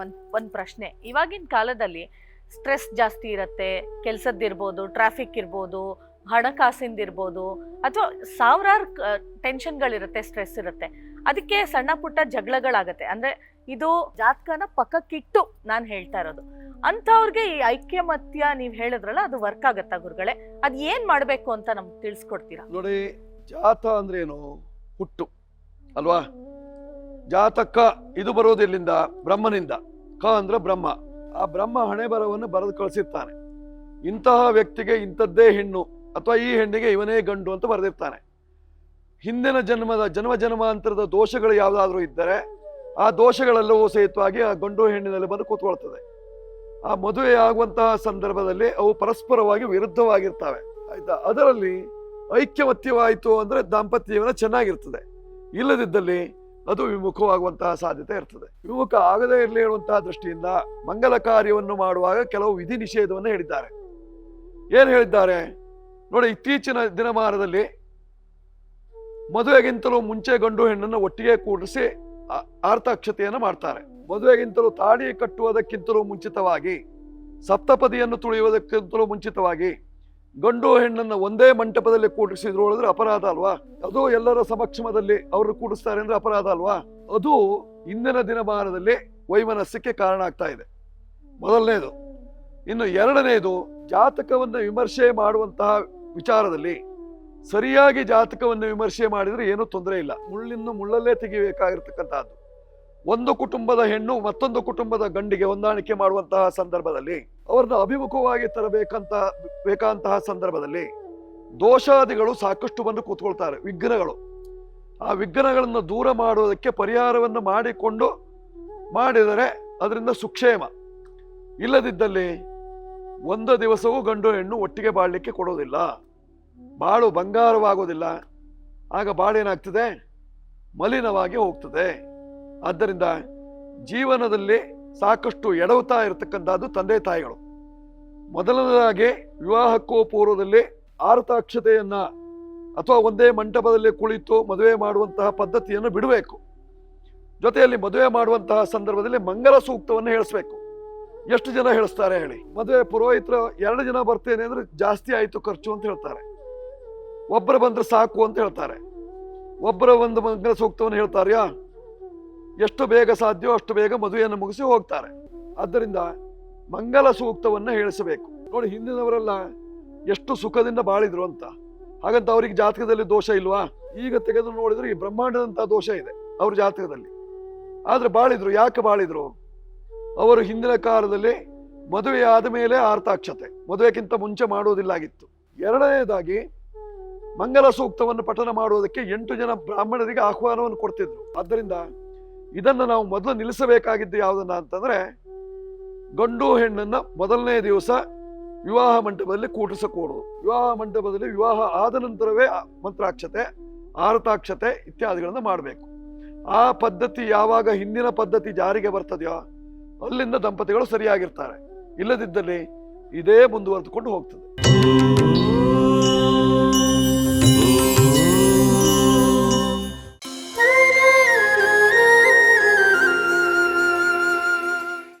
ಒಂದ್, ಒಂದು ಪ್ರಶ್ನೆ. ಇವಾಗಿನ ಕಾಲದಲ್ಲಿ ಸ್ಟ್ರೆಸ್ ಜಾಸ್ತಿ ಇರುತ್ತೆ, ಕೆಲಸದ್ದಿರ್ಬೋದು, ಟ್ರಾಫಿಕ್ ಇರ್ಬೋದು, ಹಣಕಾಸಿಂದಿರ್ಬೋದು, ಅಥವಾ ಸಾವಿರಾರು ಟೆನ್ಷನ್ಗಳಿರುತ್ತೆ, ಸ್ಟ್ರೆಸ್ ಇರುತ್ತೆ. ಅದಕ್ಕೆ ಸಣ್ಣ ಪುಟ್ಟ ಜಗಳಗಳಾಗತ್ತೆ. ಅಂದ್ರೆ ಇದು ಜಾತಕನ ಪಕ್ಕಕ್ಕಿಟ್ಟು ನಾನು ಹೇಳ್ತಾ ಇರೋದು. ಅಂಥವ್ರಿಗೆ ಈ ಐಕ್ಯಮತ್ಯ ನೀವು ಹೇಳಿದ್ರಲ್ಲ, ಅದು ವರ್ಕ್ ಆಗುತ್ತಾ ಗುರುಗಳೇ? ಅದ್ ಏನು ಮಾಡಬೇಕು ಅಂತ ನಮ್ಗೆ ತಿಳಿಸ್ಕೊಡ್ತೀರಾ? ನೋಡಿ, ಜಾತ ಅಂದ್ರೆ ಏನು ಹುಟ್ಟು, ಅಲ್ವಾ? ಜಾತಕ ಇದು ಬರೋದು ಬ್ರಹ್ಮನಿಂದ. ಕ ಅಂದ್ರೆ ಬ್ರಹ್ಮ. ಆ ಬ್ರಹ್ಮ ಹಣೆ ಬರವನ್ನು ಬರೆದು ಕಳಿಸಿರ್ತಾನೆ. ಇಂತಹ ವ್ಯಕ್ತಿಗೆ ಇಂಥದ್ದೇ ಹೆಣ್ಣು, ಅಥವಾ ಈ ಹೆಣ್ಣಿಗೆ ಇವನೇ ಗಂಡು ಅಂತ ಬರೆದಿರ್ತಾನೆ. ಹಿಂದಿನ ಜನ್ಮದ ಜನ್ಮ ಜನ್ಮಾಂತರದ ದೋಷಗಳು ಯಾವುದಾದ್ರೂ ಇದ್ದರೆ, ಆ ದೋಷಗಳೆಲ್ಲವೂ ಸಹಿತವಾಗಿ ಆ ಗಂಡು ಹೆಣ್ಣಿನಲ್ಲಿ ಬಂದು ಕೂತ್ಕೊಳ್ತದೆ. ಆ ಮದುವೆ ಆಗುವಂತಹ ಸಂದರ್ಭದಲ್ಲಿ ಅವು ಪರಸ್ಪರವಾಗಿ ವಿರುದ್ಧವಾಗಿರ್ತವೆ. ಆಯ್ತಾ? ಅದರಲ್ಲಿ ಐಕ್ಯಮತ್ಯವಾಯಿತು ಅಂದ್ರೆ ದಾಂಪತ್ಯ ಜೀವನ ಚೆನ್ನಾಗಿರ್ತದೆ. ಇಲ್ಲದಿದ್ದಲ್ಲಿ ಅದು ವಿಮುಖವಾಗುವಂತಹ ಸಾಧ್ಯತೆ ಇರ್ತದೆ. ವಿಮುಖ ಆಗದೇ ಇರಲಿ ಹೇಳುವಂತಹ ದೃಷ್ಟಿಯಿಂದ ಮಂಗಲ ಕಾರ್ಯವನ್ನು ಮಾಡುವಾಗ ಕೆಲವು ವಿಧಿ ನಿಷೇಧವನ್ನು ಹೇಳಿದ್ದಾರೆ. ಏನು ಹೇಳಿದ್ದಾರೆ? ನೋಡಿ, ಇತ್ತೀಚಿನ ದಿನಮಾನದಲ್ಲಿ ಮದುವೆಗಿಂತಲೂ ಮುಂಚೆ ಗಂಡು ಹೆಣ್ಣನ್ನು ಒಟ್ಟಿಗೆ ಕೂಡಿಸಿ ಆರ್ತಾಕ್ಷತೆಯನ್ನು ಮಾಡ್ತಾರೆ. ಮದುವೆಗಿಂತಲೂ ತಾಳಿ ಕಟ್ಟುವುದಕ್ಕಿಂತಲೂ ಮುಂಚಿತವಾಗಿ, ಸಪ್ತಪದಿಯನ್ನು ತುಳಿಯುವುದಕ್ಕಿಂತಲೂ ಮುಂಚಿತವಾಗಿ ಗಂಡು ಹೆಣ್ಣನ್ನು ಒಂದೇ ಮಂಟಪದಲ್ಲಿ ಕೂಡಿಸಿದ್ರು ಹೇಳಿದ್ರೆ ಅಪರಾಧ ಅಲ್ವಾ? ಅದು ಎಲ್ಲರ ಸಮಕ್ಷಮದಲ್ಲಿ ಅವರು ಕೂಡಿಸ್ತಾರೆ ಅಂದ್ರೆ ಅಪರಾಧ ಅಲ್ವಾ? ಅದು ಇಂದಿನ ದಿನಮಾನದಲ್ಲಿ ವೈಮನಸ್ಯಕ್ಕೆ ಕಾರಣ ಆಗ್ತಾ ಇದೆ. ಮೊದಲನೇದು. ಇನ್ನು ಎರಡನೇದು, ಜಾತಕವನ್ನು ವಿಮರ್ಶೆ ಮಾಡುವಂತಹ ವಿಚಾರದಲ್ಲಿ ಸರಿಯಾಗಿ ಜಾತಕವನ್ನು ವಿಮರ್ಶೆ ಮಾಡಿದ್ರೆ ಏನೂ ತೊಂದರೆ ಇಲ್ಲ. ಮುಳ್ಳಿನ್ನು ಮುಳ್ಳಲ್ಲೇ ತೆಗಿಬೇಕಾಗಿರ್ತಕ್ಕಂತಹದ್ದು ಒಂದು ಕುಟುಂಬದ ಹೆಣ್ಣು ಮತ್ತೊಂದು ಕುಟುಂಬದ ಗಂಡಿಗೆ ಹೊಂದಾಣಿಕೆ ಮಾಡುವಂತಹ ಸಂದರ್ಭದಲ್ಲಿ ಅವರನ್ನ ಅಭಿಮುಖವಾಗಿ ತರಬೇಕಂತ ಬೇಕಾದಂತಹ ಸಂದರ್ಭದಲ್ಲಿ ದೋಷಾದಿಗಳು ಸಾಕಷ್ಟು ಬಂದು ಕೂತ್ಕೊಳ್ತಾರೆ, ವಿಘ್ನಗಳು. ಆ ವಿಘ್ನಗಳನ್ನು ದೂರ ಮಾಡುವುದಕ್ಕೆ ಪರಿಹಾರವನ್ನು ಮಾಡಿಕೊಂಡು ಮಾಡಿದರೆ ಅದರಿಂದ ಸುಕ್ಷೇಮ. ಇಲ್ಲದಿದ್ದಲ್ಲಿ ಒಂದು ದಿವಸವೂ ಗಂಡು ಹೆಣ್ಣು ಒಟ್ಟಿಗೆ ಬಾಳಲಿಕ್ಕೆ ಕೊಡೋದಿಲ್ಲ. ಬಾಳು ಬಂಗಾರವಾಗೋದಿಲ್ಲ. ಆಗ ಬಾಳೇನಾಗ್ತದೆ? ಮಲಿನವಾಗಿ ಹೋಗ್ತದೆ. ಆದ್ದರಿಂದ ಜೀವನದಲ್ಲಿ ಸಾಕಷ್ಟು ಎಡವುತ್ತಾ ಇರತಕ್ಕಂಥದ್ದು ತಂದೆ ತಾಯಿಗಳು. ಮೊದಲನೇದಾಗಿ ವಿವಾಹಕ್ಕೂ ಪೂರ್ವದಲ್ಲಿ ಆರತಾಕ್ಷತೆಯನ್ನು ಅಥವಾ ಒಂದೇ ಮಂಟಪದಲ್ಲಿ ಕುಳಿತು ಮದುವೆ ಮಾಡುವಂತಹ ಪದ್ಧತಿಯನ್ನು ಬಿಡಬೇಕು. ಜೊತೆಯಲ್ಲಿ ಮದುವೆ ಮಾಡುವಂತಹ ಸಂದರ್ಭದಲ್ಲಿ ಮಂಗಲ ಸೂಕ್ತವನ್ನು ಹೇಳಿಸ್ಬೇಕು. ಎಷ್ಟು ಜನ ಹೇಳಿಸ್ತಾರೆ ಹೇಳಿ. ಮದುವೆ ಪುರೋಹಿತರು ಎರಡು ಜನ ಬರ್ತೇನೆ ಅಂದ್ರೆ ಜಾಸ್ತಿ ಆಯಿತು ಖರ್ಚು ಅಂತ ಹೇಳ್ತಾರೆ. ಒಬ್ಬರು ಬಂದ್ರೆ ಸಾಕು ಅಂತ ಹೇಳ್ತಾರೆ. ಒಬ್ಬರ ಒಂದು ಮಂಗಲ ಸೂಕ್ತವನ್ನು ಹೇಳ್ತಾರ್ಯಾ ಎಷ್ಟು ಬೇಗ ಸಾಧ್ಯವೋ ಅಷ್ಟು ಬೇಗ ಮದುವೆಯನ್ನು ಮುಗಿಸಿ ಹೋಗ್ತಾರೆ. ಆದ್ದರಿಂದ ಮಂಗಲ ಸೂಕ್ತವನ್ನ ಹೇಳಿಸಬೇಕು. ನೋಡಿ, ಹಿಂದಿನವರೆಲ್ಲ ಎಷ್ಟು ಸುಖದಿಂದ ಬಾಳಿದ್ರು ಅಂತ. ಹಾಗಂತ ಅವರಿಗೆ ಜಾತಕದಲ್ಲಿ ದೋಷ ಇಲ್ವಾ? ಈಗ ತೆಗೆದು ನೋಡಿದ್ರೆ ಈ ಬ್ರಹ್ಮಾಂಡದಂತ ದೋಷ ಇದೆ ಅವ್ರ ಜಾತಕದಲ್ಲಿ. ಆದ್ರೆ ಬಾಳಿದ್ರು, ಯಾಕೆ ಬಾಳಿದ್ರು? ಅವರು ಹಿಂದಿನ ಕಾಲದಲ್ಲಿ ಮದುವೆ ಆದ ಮೇಲೆ ಆರ್ತಾಕ್ಷತೆ ಮದುವೆಗಿಂತ ಮುಂಚೆ ಮಾಡುವುದಿಲ್ಲಾಗಿತ್ತು ಎರಡನೇದಾಗಿ ಮಂಗಲ ಸೂಕ್ತವನ್ನು ಪಠನ ಮಾಡುವುದಕ್ಕೆ ಎಂಟು ಜನ ಬ್ರಾಹ್ಮಣರಿಗೆ ಆಹ್ವಾನವನ್ನು ಕೊಡ್ತಿದ್ರು. ಆದ್ದರಿಂದ ಇದನ್ನು ನಾವು ಮೊದಲು ನಿಲ್ಲಿಸಬೇಕಾಗಿದ್ದು ಯಾವುದನ್ನ ಅಂತಂದರೆ ಗಂಡು ಹೆಣ್ಣನ್ನು ಮೊದಲನೇ ದಿವಸ ವಿವಾಹ ಮಂಟಪದಲ್ಲಿ ಕೂಡಿಸಕೂಡದು ವಿವಾಹ ಮಂಟಪದಲ್ಲಿ ವಿವಾಹ ಆದ ನಂತರವೇ ಮಂತ್ರಾಕ್ಷತೆ, ಆರತಾಕ್ಷತೆ ಇತ್ಯಾದಿಗಳನ್ನು ಮಾಡಬೇಕು. ಆ ಪದ್ಧತಿ ಯಾವಾಗ ಹಿಂದಿನ ಪದ್ಧತಿ ಜಾರಿಗೆ ಬರ್ತದೆಯೋ ಅಲ್ಲಿಂದ ದಂಪತಿಗಳು ಸರಿಯಾಗಿರ್ತಾರೆ. ಇಲ್ಲದಿದ್ದಲ್ಲಿ ಇದೇ ಮುಂದುವರೆದುಕೊಂಡು ಹೋಗ್ತದೆ.